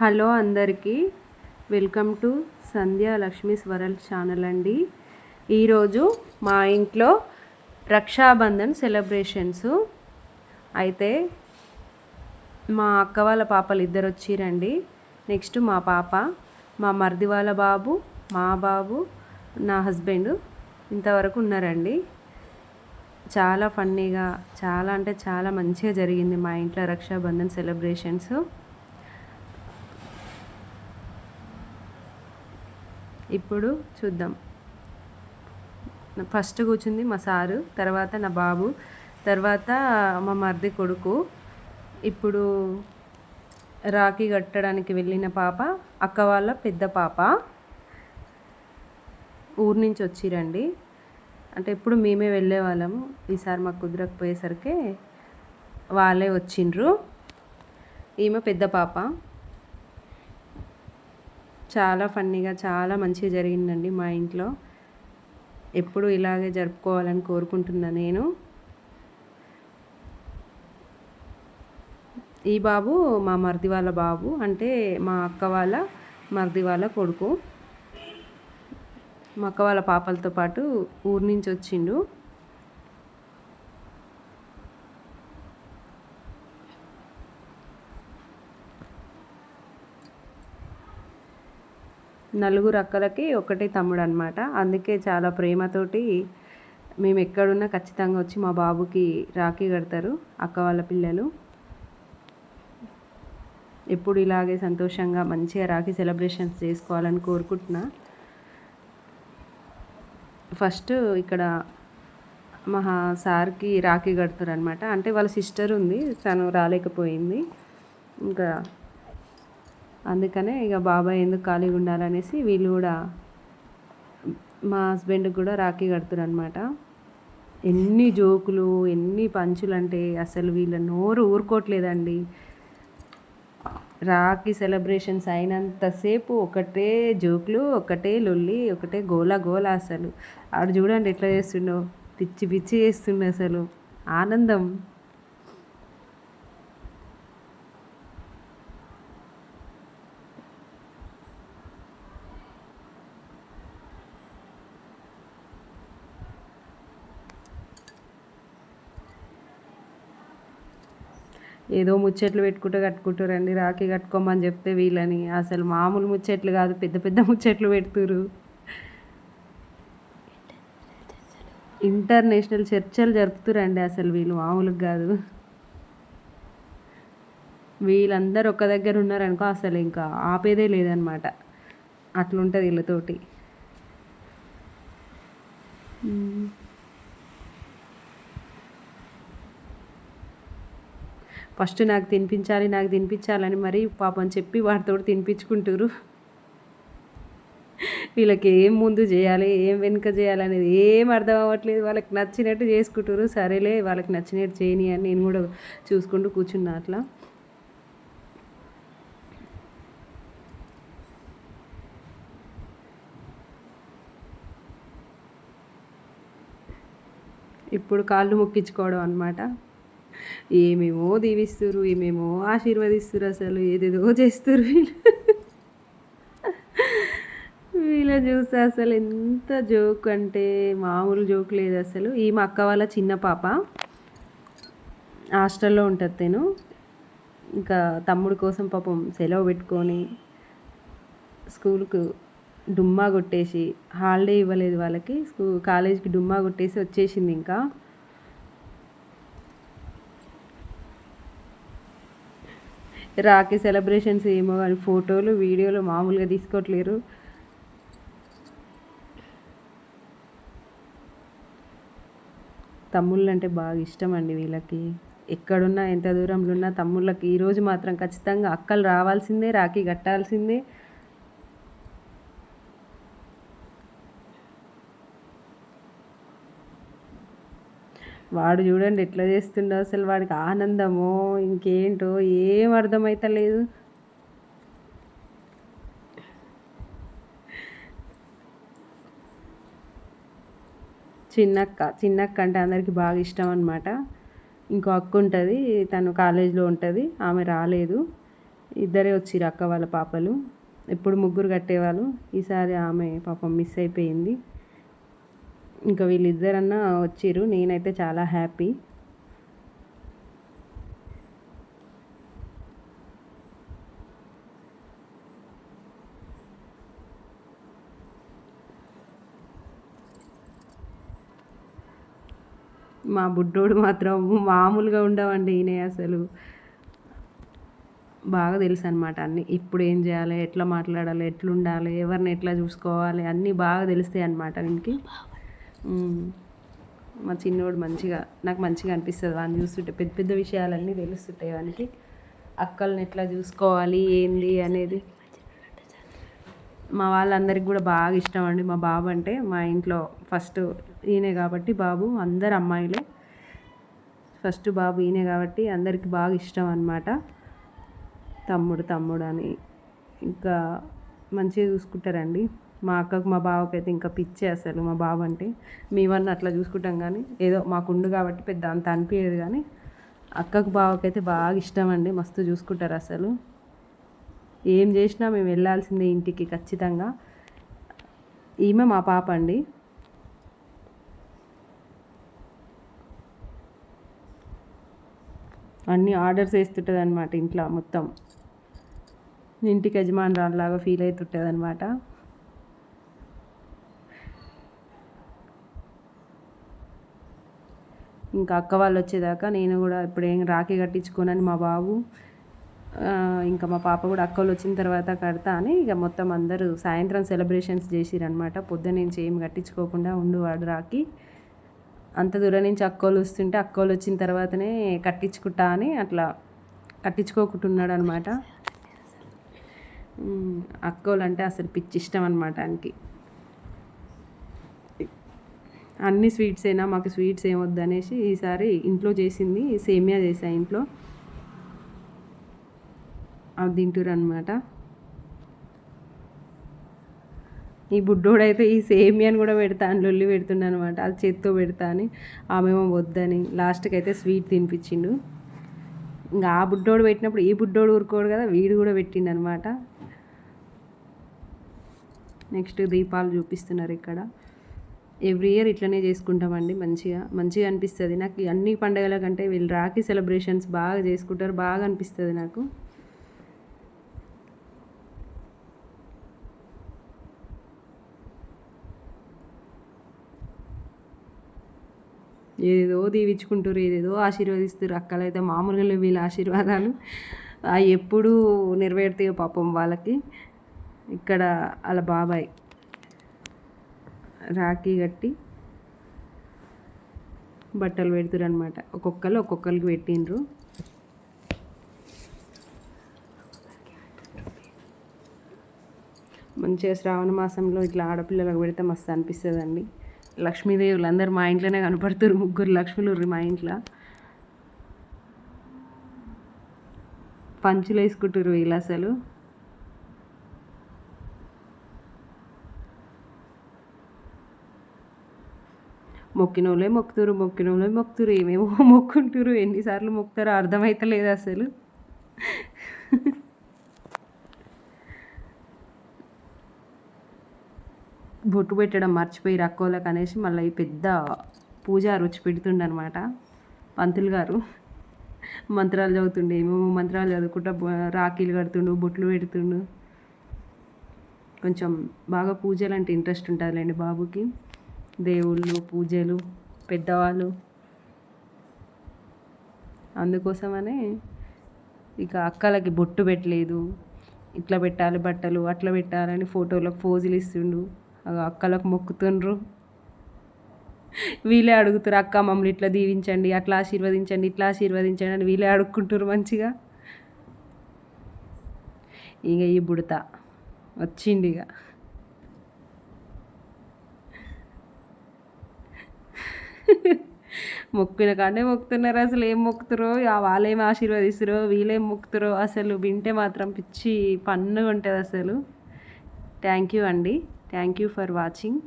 Hello అందరికీ. Welcome to Sandhya Lakshmi స్వరల్ channel అండి. ఈరోజు మా ఇంట్లో రక్షాబంధన్ సెలబ్రేషన్స్. అయితే మా అక్క వాళ్ళ పాపలు ఇద్దరు వచ్చిరండి. నెక్స్ట్ మా పాప మా మరిది వాళ్ళ బాబు మా బాబు నా హస్బెండ్ ఇంతవరకు ఉన్నారండి. చాలా ఫన్నీగా చాలా అంటే చాలా మంచిగా జరిగింది మా ఇంట్లో రక్షాబంధన్ సెలబ్రేషన్స్. ఇప్పుడు చూద్దాం. ఫస్ట్ కూర్చుంది మా సారు తర్వాత నా బాబు తర్వాత మా మరిది కొడుకు. ఇప్పుడు రాఖీ కట్టడానికి వెళ్ళిన పాప అక్క వాళ్ళ పెద్ద పాప. ఊరు నుంచి వచ్చిరండి. అంటే ఇప్పుడు మేమే వెళ్ళే వాళ్ళము ఈసారి మాకు కుదరకపోయేసరికి వాళ్ళే వచ్చిండ్రు. ఈమె పెద్ద పాప. చాలా ఫన్నీగా చాలా మంచిగా జరిగిందండి మా ఇంట్లో. ఎప్పుడు ఇలాగే జరుపుకోవాలని కోరుకుంటున్నా నేను. ఈ బాబు మా మరిది వాళ్ళ బాబు అంటే మా అక్క వాళ్ళ మరిది వాళ్ళ కొడుకు. మా అక్క వాళ్ళ పాపలతో పాటు ఊరు నుంచి వచ్చిండు. నలుగురు అక్కలకి ఒకటి తమ్ముడు అనమాట అందుకే చాలా ప్రేమతోటి మేము ఎక్కడున్నా ఖచ్చితంగా వచ్చి మా బాబుకి రాఖీ కడతారు అక్క వాళ్ళ పిల్లలు. ఎప్పుడు ఇలాగే సంతోషంగా మంచిగా రాఖీ సెలబ్రేషన్స్ చేసుకోవాలని కోరుకుంటున్నా. ఫస్ట్ ఇక్కడ మా సార్కి రాఖీ కడతారు అనమాట అంటే వాళ్ళ సిస్టర్ ఉంది తను రాలేకపోయింది. ఇంకా అందుకనే ఇక బాబాయ్ ఎందుకు ఖాళీగా ఉండాలనేసి వీళ్ళు కూడా మా హస్బెండ్కి కూడా రాఖీ కడుతున్నారు అనమాట ఎన్ని జోకులు ఎన్ని పంచులు అంటే అసలు వీళ్ళ నోరు ఊరుకోవట్లేదండి. రాఖీ సెలబ్రేషన్స్ అయినంతసేపు ఒకటే జోకులు ఒకటే లొల్లి ఒకటే గోల గోల అసలు. ఆడు చూడండి ఎట్లా చేస్తుండో పిచ్చి పిచ్చి చేస్తుండే అసలు. ఆనందం. ఏదో ముచ్చట్లు పెట్టుకుంటూ కట్టుకుంటారండి రాఖీ కట్టుకోమని చెప్తే వీళ్ళని. అసలు మామూలు ముచ్చట్లు కాదు పెద్ద పెద్ద ముచ్చట్లు పెడుతురు ఇంటర్నేషనల్ చర్చలు జరుపుతురండి అసలు వీళ్ళు మామూలుగా కాదు. వీళ్ళందరూ ఒక్క దగ్గర ఉన్నారనుకో అసలు ఇంకా ఆపేదే లేదనమాట. అట్లుంటుంది వీళ్ళతోటి. ఫస్ట్ నాకు తినిపించాలి నాకు తినిపించాలని మరి పాపం చెప్పి వాటితో తినిపించుకుంటారు వీళ్ళకి ఏం ముందు చేయాలి ఏం వెనుక చేయాలి అనేది ఏం అర్థం అవ్వట్లేదు. వాళ్ళకి నచ్చినట్టు చేసుకుంటారు సరేలే వాళ్ళకి నచ్చినట్టు చేయని అని నేను కూడా చూసుకుంటూ కూర్చున్నా అట్లా. ఇప్పుడు కాళ్ళు మొక్కించుకోవడం అనమాట ఏమేమో దీవిస్తురు ఏమేమో ఆశీర్వదిస్తురు అసలు ఏదేదో చేస్తురు వీళ్ళు. వీళ్ళ చూస్తే అసలు ఎంత జోక్ అంటే మామూలు జోక్ లేదు అసలు. ఈ మా అక్క వాళ్ళ చిన్న పాప హాస్టల్లో ఉంటుంది తను. ఇంకా తమ్ముడు కోసం పాపం సెలవు పెట్టుకొని స్కూల్కు డుమ్మా కొట్టేసి హాలిడే ఇవ్వలేదు వాళ్ళకి. స్కూ కాలేజీకి డుమ్మా కొట్టేసి వచ్చేసింది ఇంకా. రాఖీ సెలబ్రేషన్స్ ఏమో కానీ ఫోటోలు వీడియోలు మామూలుగా తీసుకోవట్లేరు. తమ్ముళ్ళు అంటే బాగా ఇష్టం అండి వీళ్ళకి. ఎక్కడున్నా ఎంత దూరంలో ఉన్నా తమ్ముళ్ళకి ఈరోజు మాత్రం ఖచ్చితంగా అక్కలు రావాల్సిందే రాఖీ కట్టాల్సిందే. వాడు చూడండి ఎట్లా చేస్తుండో అసలు వాడికి ఆనందమో ఇంకేంటో ఏం అర్థమవుతలేదు చిన్నక్క చిన్నక్క అంటే అందరికి బాగా ఇష్టం అనమాట ఇంకో అక్క ఉంటుంది తను కాలేజీలో ఉంటుంది ఆమె రాలేదు. ఇద్దరే వచ్చిర్రు అక్క వాళ్ళ పాపలు. ఎప్పుడు ముగ్గురు కట్టేవాళ్ళు. ఈసారి ఆమె పాపం మిస్ అయిపోయింది. ఇంకా వీళ్ళిద్దరన్నా వచ్చిర్రు. నేనైతే చాలా హ్యాపీ. మా బుడ్డోడు మాత్రం మామూలుగా ఉండవండి ఈయన అసలు. బాగా తెలుసు అనమాట అన్ని. ఇప్పుడు ఏం చేయాలి? ఎట్లా మాట్లాడాలి? ఎట్లా ఉండాలి ఎవరిని ఎట్లా చూసుకోవాలి? అన్నీ బాగా తెలుస్తాయి అనమాట వీనికి మా చిన్నోడు మంచిగా నాకు మంచిగా అనిపిస్తుంది. వాడిని చూస్తుంటే పెద్ద పెద్ద విషయాలన్నీ తెలుస్తుంటాయి వానికి. అక్కల్ని ఎట్లా చూసుకోవాలి ఏంది అనేది. మా వాళ్ళందరికీ కూడా బాగా ఇష్టం అండి. మా బాబు అంటే మా ఇంట్లో ఫస్ట్ ఈయనే కాబట్టి బాబు అందరు అమ్మాయిలే. ఫస్ట్ బాబు ఈయనే కాబట్టి అందరికి బాగా ఇష్టం అనమాట తమ్ముడు తమ్ముడు అని. ఇంకా మంచిగా చూసుకుంటారండి. మా అక్కకు మా బావకి అయితే ఇంకా పిచ్చే అసలు మా బావ అంటే మేమన్నా అట్లా చూసుకుంటాం కానీ ఏదో మాకుండు కాబట్టి పెద్ద అంత అనిపించదు కానీ అక్కకు బావకైతే బాగా ఇష్టం అండి మస్తు చూసుకుంటారు అసలు. ఏం చేసినా మేము వెళ్ళాల్సిందే ఇంటికి ఖచ్చితంగా. ఈమె మా పాప అండి. అన్నీ ఆర్డర్స్ వేస్తుంటుంది అనమాట ఇంట్లో మొత్తం. ఇంటికి యజమానురాలాగా ఫీల్ అవుతుంటుంది అనమాట ఇంకా అక్క వాళ్ళు వచ్చేదాకా నేను కూడా ఇప్పుడు ఏం రాఖీ కట్టించుకోనని మా బాబు ఇంకా మా పాప కూడా అక్కలు వచ్చిన తర్వాత కడతా అని ఇక మొత్తం అందరూ సాయంత్రం సెలబ్రేషన్స్ చేసిరనమాట పొద్దున నుంచి ఏం కట్టించుకోకుండా ఉండువాడు రాకి అంత దూరం నుంచి అక్కోలు వస్తుంటే అక్కోలు వచ్చిన తర్వాతనే కట్టించుకుంటా అని అట్లా కట్టించుకోకుంటున్నాడు అనమాట అక్కోలు అంటే అసలు పిచ్చి ఇష్టం అనమాట ఆయనకి. అన్ని స్వీట్స్ అయినా మాకు స్వీట్స్ ఏమొద్దు అనేసి ఈసారి ఇంట్లో చేసింది సేమియా చేసా ఇంట్లో. అది తింటురు అనమాట ఈ బుడ్డోడైతే ఈ సేమియాని కూడా పెడతా అని లొల్లి పెడుతుండ అనమాట అది చేత్తో పెడతా అని. ఆమెమో వద్దని. లాస్ట్కి అయితే స్వీట్ తినిపించిండు. ఇంకా ఆ బుడ్డోడు పెట్టినప్పుడు ఈ బుడ్డోడు ఊరుకోడు కదా వీడు కూడా పెట్టిండు అనమాట నెక్స్ట్ దీపాలు చూపిస్తున్నారు ఇక్కడ. ఎవ్రీ ఇయర్ ఇట్లనే చేసుకుంటామండి మంచిగా. మంచిగా అనిపిస్తుంది. నాకు అన్ని పండుగల కంటే వీళ్ళు రాఖీ సెలబ్రేషన్స్ బాగా చేసుకుంటారు బాగా అనిపిస్తుంది నాకు. ఏదేదో దీవించుకుంటారు ఏదేదో ఆశీర్వదిస్తారు. అక్కలైతే మామూలుగా వీళ్ళ ఆశీర్వాదాలు. అవి ఎప్పుడు నెరవేరుతాయో పాపం వాళ్ళకి. ఇక్కడ వాళ్ళ బాబాయ్. రాఖీ కట్టి బట్టలు పెడుతురు అనమాట ఒక్కొక్కరు ఒక్కొక్కరికి పెట్టిండ్రు. మంచిగా శ్రావణ మాసంలో ఇట్లా ఆడపిల్లలకు పెడితే మస్తు అనిపిస్తుంది అండి లక్ష్మీదేవులు అందరు మా ఇంట్లోనే కనపడుతురు ముగ్గురు లక్ష్మీలు మా ఇంట్లో. పంచులు వేసుకుంటారు వీళ్ళు అసలు. మొక్కినోళ్ళే మొక్కుతురు మొక్కినోళ్ళే మొక్కుతురు. ఏమేమో మొక్కుంటురు ఎన్నిసార్లు మొక్కుతారో అర్థమవుతలేదు అసలు. బొట్టు పెట్టడం మర్చిపోయి రక్కోలకు అనేసి మళ్ళీ పెద్ద పూజ రుచి పెడుతుండనమాట పంతులు గారు. మంత్రాలు చదువుతుండే ఏమేమో మంత్రాలు చదువుకుంటా రాఖీలు కడుతుండు బొట్లు పెడుతుండు. కొంచెం బాగా పూజలు అంటే ఇంట్రెస్ట్ ఉంటుందిలేండి బాబుకి. దేవుళ్ళు పూజలు పెద్దవాళ్ళు. అందుకోసమనే ఇక అక్కలకి బొట్టు పెట్టలేదు. ఇట్లా పెట్టాలి బట్టలు అట్లా పెట్టాలని ఫోటోలకు ఫోజులు ఇస్తుండు. అక్కలకు మొక్కుతుండ్రు. వీళ్ళే అడుగుతారు అక్క మమ్మల్ని ఇట్లా దీవించండి అట్లా ఆశీర్వదించండి ఇట్లా ఆశీర్వదించండి అని వీళ్ళే అడుక్కుంటారు మంచిగా. ఇక ఈ బుడత వచ్చిండు ఇక. మొక్కిన కాడే మొక్కుతున్నారు అసలు ఏం మొక్కుతారో వాళ్ళేం ఆశీర్వదిస్తురో వీళ్ళేం మొక్కుతారో అసలు వింటే మాత్రం పిచ్చి పన్నుగా ఉంటుంది అసలు. థ్యాంక్ యూ అండి. Thank you for watching